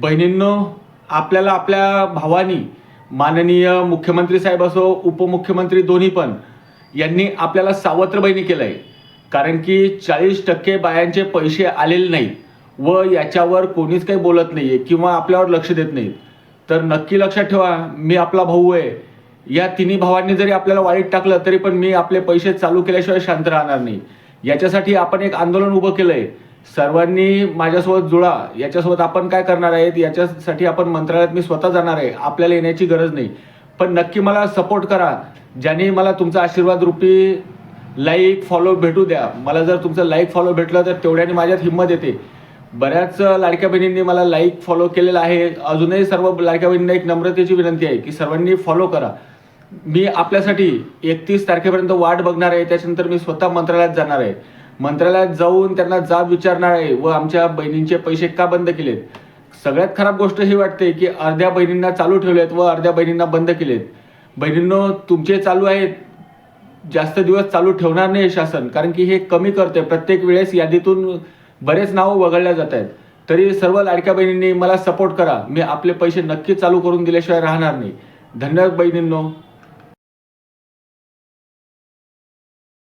बहिणींनो आपल्याला आपल्या भावानी माननीय मुख्यमंत्री साहेब असो उपमुख्यमंत्री दोन्ही पण यांनी आपल्याला सावत्र बहिणी केलं आहे कारण की चाळीस टक्के बायांचे पैसे आलेले नाही व याच्यावर कोणीच काही बोलत नाही आहे किंवा आपल्यावर लक्ष देत नाहीत. तर नक्की लक्षात ठेवा मी आपला भाऊ आहे. या तिन्ही भावांनी जरी आपल्याला वाईट टाकलं तरी पण मी आपले पैसे चालू केल्याशिवाय शांत राहणार नाही. याच्यासाठी आपण एक आंदोलन उभं केलं आहे सर्वांनी माझ्यासोबत जुळा. याच्यासोबत आपण काय करणार आहेत? याच्यासाठी आपण मंत्रालयात मी स्वतः जाणार आहे. आपल्याला येण्याची गरज नाही. पण नक्की मला सपोर्ट करा. ज्याने मला तुमचा आशीर्वाद रूपी लाईक फॉलो भेटू द्या. मला जर तुमचं लाईक फॉलो भेटलं तर तेवढ्याने माझ्यात हिंमत येते. बऱ्याच लाडक्या बहिणींनी मला लाईक फॉलो केलेला आहे. अजूनही सर्व लाडक्या बहिणींना एक नम्रतेची विनंती आहे की सर्वांनी फॉलो करा. मी आपल्यासाठी एकतीस तारखेपर्यंत वाट बघणार आहे. त्याच्यानंतर मी स्वतः मंत्रालयात जाणार आहे. मंत्रालयात जाऊन त्यांना जाब विचारणार आहे व आमच्या बहिणींचे पैसे का बंद केलेत? सगळ्यात खराब गोष्ट ही वाटते की अर्ध्या बहिणींना चालू ठेवलेत व अर्ध्या बहिणींना बंद केलेत. बहिणींनो तुमचे चालू आहेत. जास्त दिवस चालू ठेवणार नाही शासन कारण की हे कमी करते. प्रत्येक वेळेस यादीतून बरेच नावं वगळल्या जात आहेत. तरी सर्व लाडक्या बहिणींनी मला सपोर्ट करा. मी आपले पैसे नक्की चालू करून दिल्याशिवाय राहणार नाही. धन्यवाद बहिणींनो.